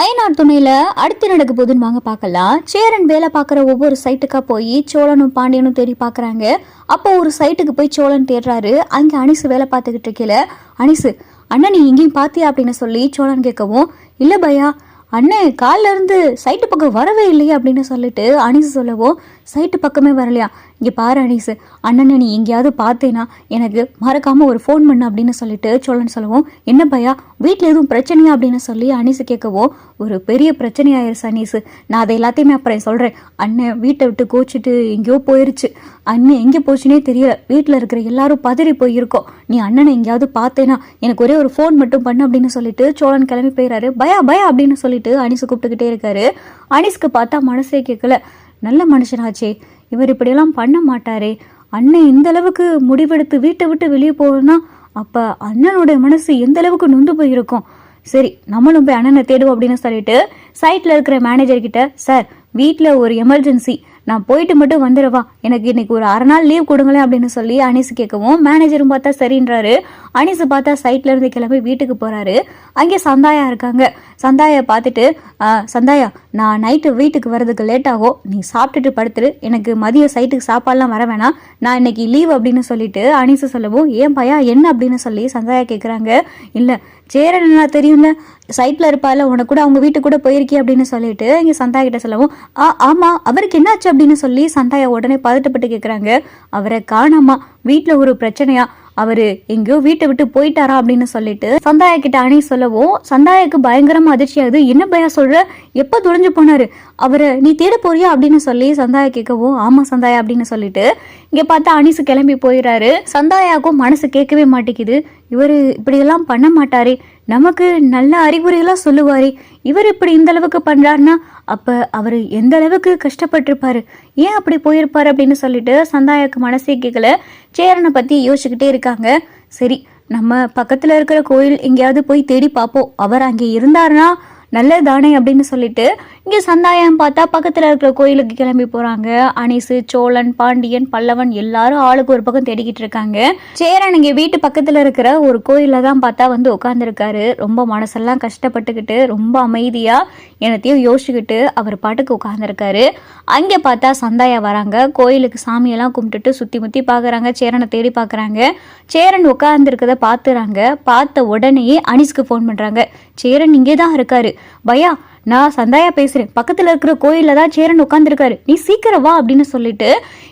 அயனார் துணையில அடுத்து நடக்க போதுன்னு வாங்க பார்க்கலாம். சேரன் வேலை பார்க்குற ஒவ்வொரு சைட்டுக்கா போய் சோழனும் பாண்டியனும் தேடி பார்க்குறாங்க. அப்போ ஒரு சைட்டுக்கு போய் சோழன் தேடுறாரு. அங்கே அனிசு வேலை பார்த்துக்கிட்டு இருக்கல அனிசு அண்ணன் நீ எங்கேயும் பார்த்தியா அப்படின்னு சொல்லி சோழன் கேட்கவும் இல்லை பையா அண்ணன் காலில் இருந்து சைட்டு பக்கம் வரவே இல்லையே அப்படின்னு சொல்லிட்டு அனிசு சொல்லவும் சைட்டு பக்கமே வரலையா? இங்கே பாரு அனிசு அண்ணனை நீ எங்கேயாவது பார்த்தேன்னா எனக்கு மறக்காமல் ஒரு ஃபோன் பண்ணு அப்படின்னு சொல்லிட்டு சோழன் சொல்லவும். என்ன பையா வீட்டில் எதுவும் பிரச்சனையா அப்படின்னு சொல்லி அனிசு கேட்கவும் ஒரு பெரிய பிரச்சனையாயிருச்சு அனீஸு. நான் அதை எல்லாத்தையுமே அப்புறம் சொல்கிறேன் அண்ணன் வீட்டை விட்டு கோச்சிட்டு எங்கேயோ போயிருச்சு. அண்ணன் எங்கே போச்சுனே தெரியல. வீட்டில் இருக்கிற எல்லாரும் பதறி போயிருக்கோம். நீ அண்ணனை எங்கேயாவது பார்த்தேனா எனக்கு ஒரே ஒரு ஃபோன் மட்டும் பண்ணு அப்படின்னு சொல்லிட்டு சோழன் கிளம்பி போயிறாரு. பயா பயா அப்படின்னு சொல்லிட்டு அனிசு கூப்பிட்டுக்கிட்டே இருக்காரு. அனிஸ்க்கு பார்த்தா மனசே கேட்கல. நல்ல மனுஷனாச்சே. இவர் இப்படியெல்லாம் பண்ண மாட்டாரே. அண்ணன் இந்த அளவுக்கு முடிவெடுத்து வீட்டை விட்டு வெளியே போகணும்னா அப்போ அண்ணனுடைய மனசு எந்த அளவுக்கு நொந்து போயிருக்கும்? சரி நம்மளும் போய் அண்ணனை தேடுவோம் அப்படின்னு சொல்லிட்டு சைட்டில் இருக்கிற மேனேஜர் கிட்ட சார் வீட்டில் ஒரு எமர்ஜென்சி நான் போயிட்டு மட்டும் வந்துடுவா. எனக்கு இன்னைக்கு ஒரு அரை நாள் லீவ் கொடுங்களேன் அப்படின்னு சொல்லி அனிஸ் கேட்கவும் மேனேஜரும் பார்த்தா சரின்றாரு. அனிஸ் பார்த்தா சைட்ல இருந்து கிளம்பி வீட்டுக்கு போறாரு. அங்கே சந்தாயா இருக்காங்க. சந்தாயை பார்த்துட்டு சந்தாயா நான் நைட்டு வீட்டுக்கு வர்றதுக்கு லேட் ஆகும். நீ சாப்பிட்டுட்டு படுத்துரு. எனக்கு மதியம் சைட்டுக்கு சாப்பாடுலாம் வர வேணாம். நான் இன்னைக்கு லீவ் அப்படின்னு சொல்லிட்டு அனிசு சொல்லவும் ஏன் பையா என்ன அப்படின்னு சொல்லி சந்தாயா கேட்குறாங்க இல்லை சேரன் என்ன தெரியும்ல? சைட்டில் இருப்பால உனக்கு கூட அவங்க வீட்டுக்கு கூட போயிருக்கே அப்படின்னு சொல்லிட்டு இங்கே சந்தா கிட்ட சொல்லவும் ஆ ஆமாம் அவருக்கு என்னாச்சு அப்படின்னு சொல்லி சந்தாயா உடனே பதட்டப்பட்டு கேட்குறாங்க அவரை காணாமா வீட்டில் ஒரு பிரச்சனையா அவரு எங்கேயோ வீட்டை விட்டு போயிட்டாரா அப்படின்னு சொல்லிட்டு சந்தாயா கிட்ட அணி சொல்லவும் சந்தாயாக்கு பயங்கரமா அதிர்ச்சி ஆகுது என்ன பயம் சொல்ற? எப்போ தொலைஞ்சு போனாரு? அவரை நீ தேட போறியா? அப்படின்னு சொல்லி சந்தாயா கேட்கவும் ஆமாம் சந்தாயா அப்படின்னு சொல்லிட்டு இங்கே பார்த்தா அனிசு கிளம்பி போயிடுறாரு சந்தாயாக்கும் மனசு கேட்கவே மாட்டேங்குது. இவர் இப்படியெல்லாம் பண்ண மாட்டாரே. நமக்கு நல்ல அறிகுறிகளாக சொல்லுவாரே. இவர் இப்படி இந்த அளவுக்கு பண்ணுறாருன்னா அப்போ அவர் எந்த அளவுக்கு கஷ்டப்பட்டிருப்பாரு? ஏன் அப்படி போயிருப்பார்? அப்படின்னு சொல்லிட்டு சந்தாயாக்கு மனசே கேட்கல. சேரனை பற்றி யோசிச்சுக்கிட்டே இருக்காங்க. சரி நம்ம பக்கத்தில் இருக்கிற கோயில் எங்கேயாவது போய் தேடி பார்ப்போம். அவர் அங்கே இருந்தாருன்னா நல்லதானே அப்படின்னு சொல்லிட்டு இங்கே சந்தாயம் பார்த்தா பக்கத்தில் இருக்கிற கோயிலுக்கு கிளம்பி போகிறாங்க அனிசு சோழன் பாண்டியன் பல்லவன் எல்லாரும் ஆளுக்கு ஒரு பக்கம் தேடிக்கிட்டு இருக்காங்க. சேரன் இங்கே வீட்டு பக்கத்தில் இருக்கிற ஒரு கோயிலில் தான் பார்த்தா வந்து உட்காந்துருக்காரு ரொம்ப மனசெல்லாம் கஷ்டப்பட்டுக்கிட்டு ரொம்ப அமைதியாக என்னத்தையும் யோசிச்சுக்கிட்டு அவர் பாட்டுக்கு உட்காந்துருக்காரு அங்கே பார்த்தா சந்தாயா வராங்க. கோயிலுக்கு சாமியெல்லாம் கும்பிட்டுட்டு சுற்றி முற்றி பார்க்குறாங்க சேரனை தேடி பார்க்குறாங்க சேரன் உட்காந்துருக்கதை பார்த்துறாங்க பார்த்த உடனேயே அனிஸ்க்கு ஃபோன் பண்ணுறாங்க சேரன் இங்கே தான் இருக்காரு. பயா நான் சந்தாயா பேசுறேன். பக்கத்துல இருக்கிற கோயில்ல தான் சேரன் உட்காந்துருக்காரு நீ சீக்கிரம் வா அப்படின்னு சொல்லிட்டு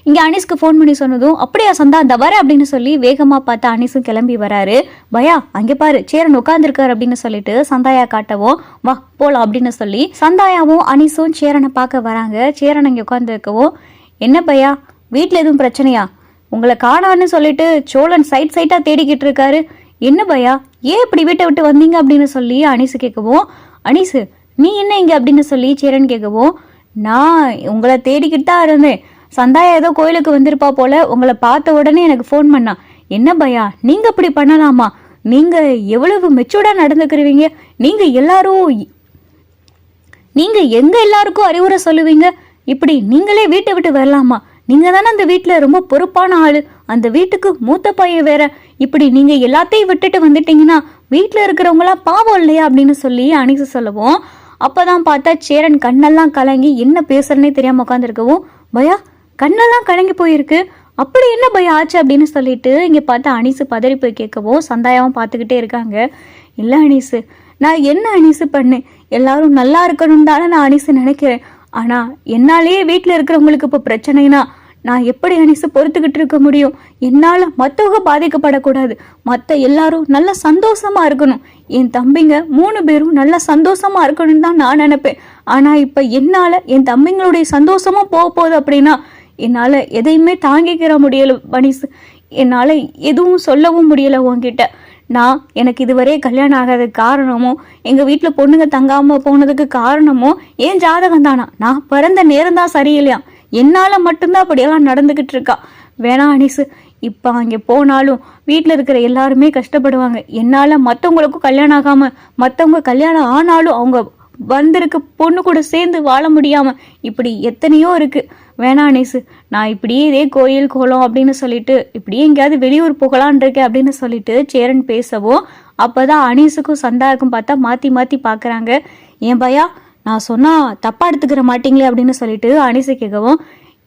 இங்க அனிஸ்க்கு ஃபோன் பண்ணி சொன்னதும் அப்படியா சந்தா அந்த வர அப்படின்னு சொல்லி வேகமா பார்த்தா அனிஸும் கிளம்பி வராரு. பயா அங்க பாரு சேரன் உட்காந்துருக்காரு அப்படின்னு சொல்லிட்டு சந்தாயா காட்டவும் வா போலாம் அப்படின்னு சொல்லி சந்தாயாவும் அனிஸும் சேரனை பார்க்க வராங்க. சேரன் அங்க உட்காந்துருக்கவும் என்ன பையா வீட்டில் எதுவும் பிரச்சனையா? உங்களை காணான்னு சொல்லிட்டு சோழன் சைட் சைட்டா தேடிக்கிட்டு இருக்காரு. என்ன பையா ஏன் இப்படி வீட்டை விட்டு வந்தீங்க? அப்படின்னு சொல்லி அனிசு கேட்கவும் அனிசு நீ என்ன இங்க அப்படின்னு சொல்லி சேரன் கேட்கவும் நான் உங்களை தேடிக்கிட்டு தான் இருந்தேன். சந்தாயா ஏதோ கோயிலுக்கு வந்திருப்பா போல உங்களை பார்த்த உடனே எனக்கு ஃபோன் பண்ணா. என்ன பையா நீங்க அப்படி பண்ணலாமா? நீங்க எவ்வளவு மெச்சூர்டா நடந்துக்கிறவீங்க நீங்க எல்லாரும் நீங்க எங்க எல்லாருக்கும் அறிவுரை சொல்லுவீங்க? இப்படி நீங்களே வீட்டை விட்டு வரலாமா? நீங்க தானே அந்த வீட்டில் ரொம்ப பொறுப்பான ஆள். அந்த வீட்டுக்கு மூத்த பையன் வேற. இப்படி நீங்க எல்லாத்தையும் விட்டுட்டு வந்துட்டீங்கன்னா வீட்டில் இருக்கிறவங்களாம் பாவம் இல்லையா அப்படின்னு சொல்லி அனிசு சொல்லவும். அப்போதான் பார்த்தா சேரன் கண்ணெல்லாம் கலங்கி என்ன பேசுறனே தெரியாம உட்காந்துருக்கவும் பயா கண்ணெல்லாம் கலங்கி போயிருக்கு. அப்படி என்ன பயா ஆச்சு? அப்படின்னு சொல்லிட்டு இங்கே பார்த்தா அனிசு பதறி போய் கேட்கவும் சந்தாயாவும் பார்த்துக்கிட்டே இருக்காங்க. இல்லை அனிசு நான் என்ன அனிசு பண்ணேன்? எல்லாரும் நல்லா இருக்கணும் தானே நான் அனிசு நினைக்கிறேன். ஆனா என்னாலேயே வீட்டில் இருக்கிறவங்களுக்கு இப்போ பிரச்சனைனா நான் எப்படி அனிசு பொறுத்துக்கிட்டு இருக்க முடியும்? என்னால் மற்றவங்க பாதிக்கப்படக்கூடாது. மற்ற எல்லாரும் நல்ல சந்தோஷமா இருக்கணும். என் தம்பிங்க மூணு பேரும் நல்ல சந்தோஷமா இருக்கணும்னு தான் நான் நினைப்பேன். ஆனால் இப்போ என்னால் என் தம்பிங்களுடைய சந்தோஷமும் போக போகுது அப்படின்னா என்னால் எதையுமே தாங்கிக்கிற முடியல பனிஸ் என்னால் எதுவும் சொல்லவும் முடியலை உன்கிட்ட. நான் எனக்கு இதுவரை கல்யாணம் ஆகாததுக்கு காரணமோ எங்கள் வீட்டில் பொண்ணுங்க தங்காமல் போனதுக்கு காரணமோ ஏன் ஜாதகம் தானா நான் பிறந்த நேரம் தான் சரியில்லையா? என்னால் மட்டும்தான் அப்படியெல்லாம் நடந்துக்கிட்டு இருக்கா? வேணா அனிசு இப்போ அங்கே போனாலும் வீட்டில் இருக்கிற எல்லாருமே கஷ்டப்படுவாங்க. என்னால் மற்றவங்களுக்கும் கல்யாணம் ஆகாமல் மற்றவங்க கல்யாணம் ஆனாலும் அவங்க வந்திருக்க பொண்ணு கூட சேர்ந்து வாழ முடியாம இப்படி எத்தனையோ இருக்கு. வேணா நேசு நான் இப்படியே இதே கோயில் கோலம் அப்படின்னு சொல்லிட்டு இப்படியே எங்கேயாவது வெளியூர் போகலான் இருக்கேன் அப்படின்னு சொல்லிட்டு சேரன் பேசவும் அப்போதான் அனீஸுக்கும் சந்தாவுக்கும் பார்த்தா மாத்தி மாத்தி பாக்குறாங்க. ஏன் பையா நான் சொன்னா தப்பா எடுத்துக்கிற மாட்டீங்களே அப்படின்னு சொல்லிட்டு அனிசு கேட்கவும்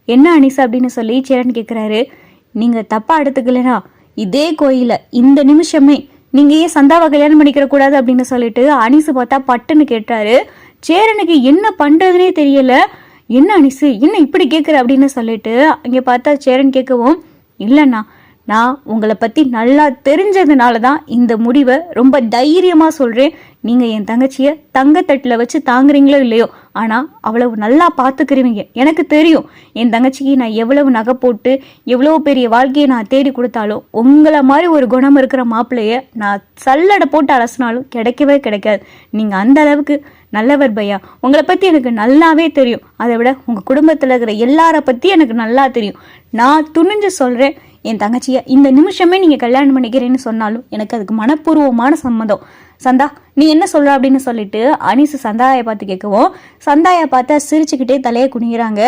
என்ன அனிசு அப்படின்னு சொல்லி சேரன் கேட்குறாரு நீங்க தப்பா எடுத்துக்கலனா இதே கோயில இந்த நிமிஷமே நீங்கள் ஏன் சந்தாவை கல்யாணம் பண்ணிக்கிற கூடாது அப்படின்னு சொல்லிட்டு அனிசு பார்த்தா பட்டுன்னு கேட்டாரு. சேரனுக்கு என்ன பண்ணுறதுனே தெரியல. என்ன அனிசு என்ன இப்படி கேட்குற அப்படின்னு சொல்லிட்டு இங்கே பார்த்தா சேரன் கேட்கவும் இல்லைண்ணா நான் உங்களை பற்றி நல்லா தெரிஞ்சதுனால தான் இந்த முடிவை ரொம்ப தைரியமாக சொல்கிறேன் நீங்கள் என் தங்கச்சியை தங்கத்தட்டில் வச்சு தாங்குறீங்களோ இல்லையோ? ஆனால் அவ்வளவு நல்லா பார்த்துக்கிறவங்க எனக்கு தெரியும் என் தங்கச்சிக்கு நான் எவ்வளவு நகை போட்டு எவ்வளோ பெரிய வாழ்க்கையை நான் தேடி கொடுத்தாலும் உங்களை மாதிரி ஒரு குணம் இருக்கிற மாப்பிள்ளைய நான் சல்லடை போட்டு அலசினாலும் கிடைக்கவே கிடைக்காது. நீங்கள் அந்த அளவுக்கு நல்லவர் பையா. உங்களை பற்றி எனக்கு நல்லாவே தெரியும். அதை விட உங்கள் குடும்பத்தில் இருக்கிற எல்லார பற்றி எனக்கு நல்லா தெரியும். நான் துணிஞ்சு சொல்கிறேன் என் தங்கச்சியை இந்த நிமிஷமே நீங்கள் கல்யாணம் பண்ணிக்கிறேன்னு சொன்னாலும் எனக்கு அதுக்கு மனப்பூர்வமான சம்மதம். சந்தா நீ என்ன சொல்ற அப்படின்னு சொல்லிட்டு அனிசு சந்தாயை பார்த்து கேட்கவும் சந்தாயை பார்த்தா சிரிச்சுக்கிட்டே தலையை குனிகிறாங்க.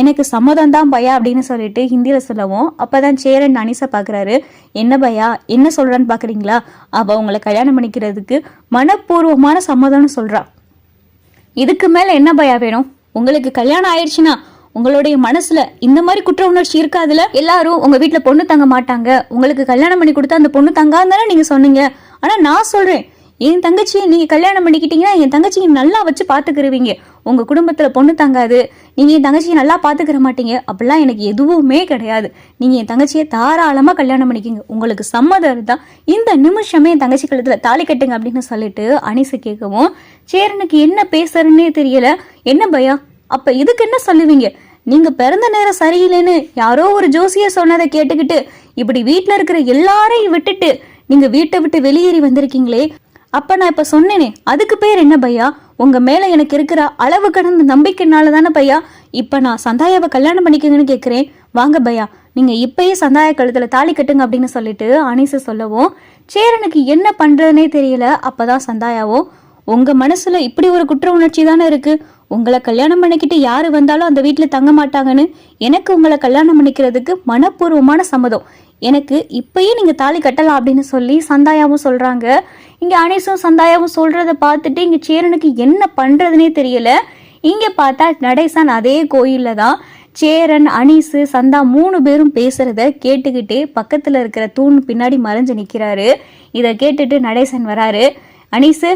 எனக்கு சம்மதம் தான் பையா அப்படின்னு சொல்லிட்டு ஹிந்தியில் சொல்லவும் அப்பதான் சேரன் அனிசை பார்க்குறாரு. என்ன பையா என்ன சொல்றான்னு பார்க்குறீங்களா? அவள் உங்களை கல்யாணம் பண்ணிக்கிறதுக்கு மனப்பூர்வமான சம்மதம்னு சொல்றா. இதுக்கு மேல என்ன பயா வேணும்? உங்களுக்கு கல்யாணம் ஆயிடுச்சுன்னா உங்களுடைய மனசுல இந்த மாதிரி குற்ற உணர்ச்சி இருக்காதுல? எல்லாரும் உங்க வீட்டுல பொண்ணு தங்க மாட்டாங்க. உங்களுக்கு கல்யாணம் பண்ணி கொடுத்தா அந்த பொண்ணு தங்காதானே நீங்க சொன்னீங்க. ஆனா நான் சொல்றேன் என் தங்கச்சியை நீங்க கல்யாணம் பண்ணிக்கிட்டீங்கன்னா என் தங்கச்சியை நல்லா வச்சு பாத்துக்கிருவீங்க உங்க குடும்பத்துல பொண்ணு தங்காது. நீங்க என் தங்கச்சியை நல்லா பாத்துக்கிற மாட்டீங்க. அப்படிலாம் எனக்கு எதுவுமே கிடையாது. நீங்க என் தங்கச்சியை தாராளமா கல்யாணம் பண்ணிக்கிங்க. உங்களுக்கு சம்மதம் தான் இந்த நிமிஷமே என் தங்கச்சி கழுத்துல தாலி கட்டுங்க அப்படின்னு சொல்லிட்டு அனிசு கேட்கவும் சேரனுக்கு என்ன பேசுறேன்னே தெரியல. என்ன பயா? அப்ப இதுக்கு என்ன சொல்லுவீங்க? நீங்க பிறந்த நேரம் சரியில்லைன்னு யாரோ ஒரு ஜோசியர் சொன்னதை கேட்டுக்கிட்டு இப்படி வீட்டில் இருக்கிற எல்லாரையும் விட்டுட்டு நீங்க வீட்டை விட்டு வெளியேறி வந்திருக்கீங்களே அப்ப நான் இப்ப சொன்னேனே அதுக்கு பேர் என்ன பையா? உங்க மேல எனக்கு இருக்கிற அளவு கடந்த நம்பிக்கைனால தானே பையா? இப்ப நான் சந்தாயாவை கல்யாணம் பண்ணிக்கங்கன்னு கேக்குறேன். வாங்க பையா நீங்க இப்பயே சந்தாய கழுத்துல தாலி கட்டுங்க அப்படின்னு சொல்லிட்டு அனிசு சொல்லவும் சேரனுக்கு என்ன பண்ணுறதுனே தெரியல அப்பதான் சந்தாயாவும் உங்க மனசுல இப்படி ஒரு குற்ற உணர்ச்சி தானே இருக்கு? உங்களை கல்யாணம் பண்ணிக்கிட்டு யாரு வந்தாலும் அந்த வீட்டுல தங்க மாட்டாங்கன்னு எனக்கு உங்களை கல்யாணம் பண்ணிக்கிறதுக்கு மனப்பூர்வமான சம்மதம். எனக்கு இப்பயே நீங்கள் தாலி கட்டலாம் அப்படின்னு சொல்லி சந்தாயாவும் சொல்கிறாங்க இங்கே அனேசும் சந்தாயாவும் சொல்கிறத பார்த்துட்டு இங்கே சேரனுக்கு என்ன பண்ணுறதுனே தெரியல. இங்கே பார்த்தா நடேசன் அதே கோயிலில் தான். சேரன் அனீஸு சந்தா மூணு பேரும் பேசுறத கேட்டுக்கிட்டே பக்கத்தில் இருக்கிற தூண் பின்னாடி மறைஞ்சு நிற்கிறாரு இதை கேட்டுட்டு நடேசன் வராரு. அனீஸு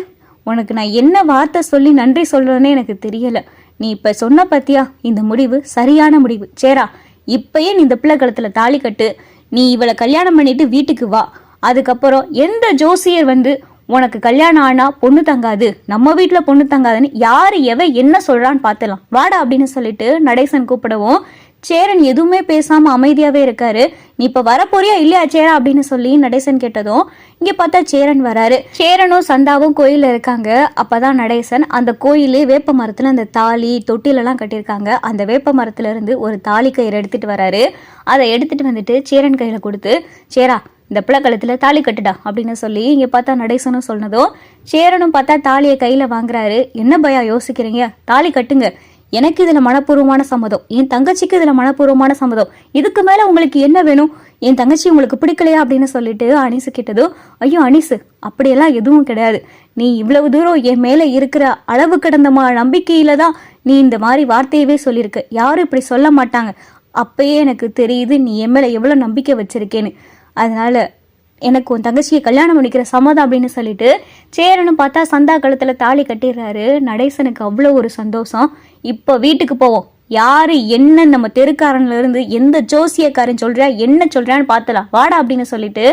உனக்கு நான் என்ன வார்த்தை சொல்லி நன்றி சொல்கிறேன்னு எனக்கு தெரியல. நீ இப்போ சொன்ன பத்தியா இந்த முடிவு சரியான முடிவு. சேரா இப்பயே நீ இந்த பிள்ளை கழுத்தில் தாலி கட்டு. நீ இவளை கல்யாணம் பண்ணிட்டு வீட்டுக்கு வா. அதுக்கப்புறம் எந்த ஜோசியர் வந்து உனக்கு கல்யாணம் ஆனா பொண்ணு தங்காது. நம்ம வீட்டுல பொண்ணு தங்காதுன்னு யாரு எவ என்ன சொல்றான்னு பார்த்தலாம் வாடா அப்படின்னு சொல்லிட்டு நடேசன் கூப்பிடவும் சேரன் எதுவுமே பேசாம அமைதியாவே இருக்காரு. நீ இப்ப வரப்போறியா? இல்லையா சேரா? அப்படின்னு சொல்லி நடேசன் கேட்டதும் இங்க பார்த்தா சேரன் வராரு. சேரனும் சந்தாவும் கோயில்ல இருக்காங்க. அப்பதான் நடேசன் அந்த கோயிலே வேப்ப மரத்துல அந்த தாலி தொட்டிலெல்லாம் கட்டியிருக்காங்க. அந்த வேப்ப மரத்துல இருந்து ஒரு தாலி கயிறு எடுத்துட்டு வராரு. அதை எடுத்துட்டு வந்துட்டு சேரன் கையில கொடுத்து சேரா இந்த பிள்ளை தாலி கட்டுடா அப்படின்னு சொல்லி இங்க பார்த்தா நடேசனும் சொன்னதும் சேரனும் பார்த்தா தாலியை கையில வாங்குறாரு. என்ன பயா யோசிக்கிறீங்க? தாலி கட்டுங்க. எனக்கு இதில் மனப்பூர்வமான சம்மதம். என் தங்கச்சிக்கு இதில் மனப்பூர்வமான சம்மதம். இதுக்கு மேலே உங்களுக்கு என்ன வேணும்? என் தங்கச்சி உங்களுக்கு பிடிக்கலையா அப்படின்னு சொல்லிட்டு அனிசு கேட்டதும் ஐயோ அனிசு அப்படியெல்லாம் எதுவும் கிடையாது. நீ இவ்வளவு தூரம் என் மேலே இருக்கிற அளவு கடந்த மா நம்பிக்கையில தான் நீ இந்த மாதிரி வார்த்தையவே சொல்லியிருக்க. யாரும் இப்படி சொல்ல மாட்டாங்க. அப்பயே எனக்கு தெரியுது நீ என் மேலே எவ்வளோ நம்பிக்கை வச்சிருக்கேன்னு. அதனால எனக்கு உன் தங்கச்சியை கல்யாணம் பண்ணிக்கிற சம்மதம் அப்படின்னு சொல்லிட்டு சேரனும் பார்த்தா சந்தா கழுத்தில் தாலி கட்டிடுறாரு. நடேசனுக்கு அவ்வளோ ஒரு சந்தோஷம். இப்போ வீட்டுக்கு போவோம். யாரு என்ன நம்ம தெருக்காரன்லேருந்து எந்த ஜோசியக்காரன் சொல்கிறா என்ன சொல்கிறான்னு பார்த்தலாம். வாடா அப்படின்னு சொல்லிட்டு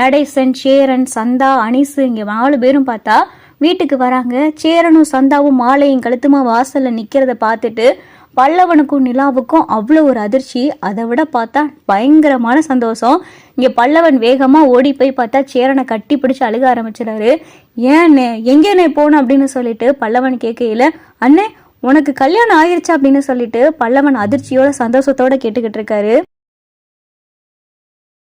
நடேசன் சேரன் சந்தா அனிசு இங்கே நாலு பேரும் பார்த்தா வீட்டுக்கு வராங்க. சேரனும் சந்தாவும் மாலையும் கழுத்துமா வாசலில் நிற்கிறத பார்த்துட்டு பல்லவனுக்கும் நிலாவுக்கும் அவ்வளோ ஒரு அதிர்ச்சி. அதை விட பார்த்தா பயங்கரமான சந்தோஷம். இங்கே பல்லவன் வேகமாக ஓடி போய் பார்த்தா சேரனை கட்டி பிடிச்சி அழுக ஆரம்பிச்சிடாரு ஏன்னே எங்கேண்ணே போகணும் அப்படின்னு சொல்லிட்டு பல்லவன் கேட்கையில அண்ணே உனக்கு கல்யாணம் ஆயிடுச்சு அப்படின்னு சொல்லிட்டு பல்லவன் அதிர்ச்சியோட சந்தோஷத்தோட கேட்டுக்கிட்டு இருக்காரு.